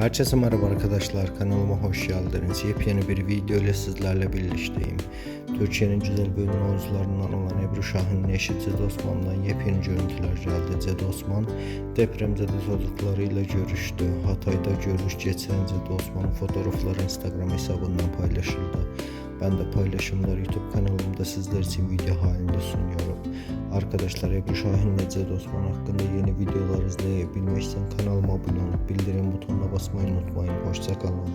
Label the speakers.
Speaker 1: Herkese merhaba arkadaşlar kanalıma hoş geldiniz. Yepyeni bir video ile sizlerle birlikteyim. Türkiye'nin güzel bölüm oyuncularından olan Ebru Şahin'in eşi Ced Osman'dan yepyeni görüntüler geldi. Ced Osman depremzede çocuklarıyla görüştü. Hatay'da görüş geçen Ced Osman'ın fotoğrafları Instagram hesabından paylaşıldı. Ben de paylaşımları YouTube kanalımda sizler için video halinde sunuyorum. Arkadaşlar Ebru Şahin ve Ced Osman hakkında yeni videolar izleyebilmek için kanalıma abone olup bildirim butonuna basmayı unutmayın. Hoşçakalın.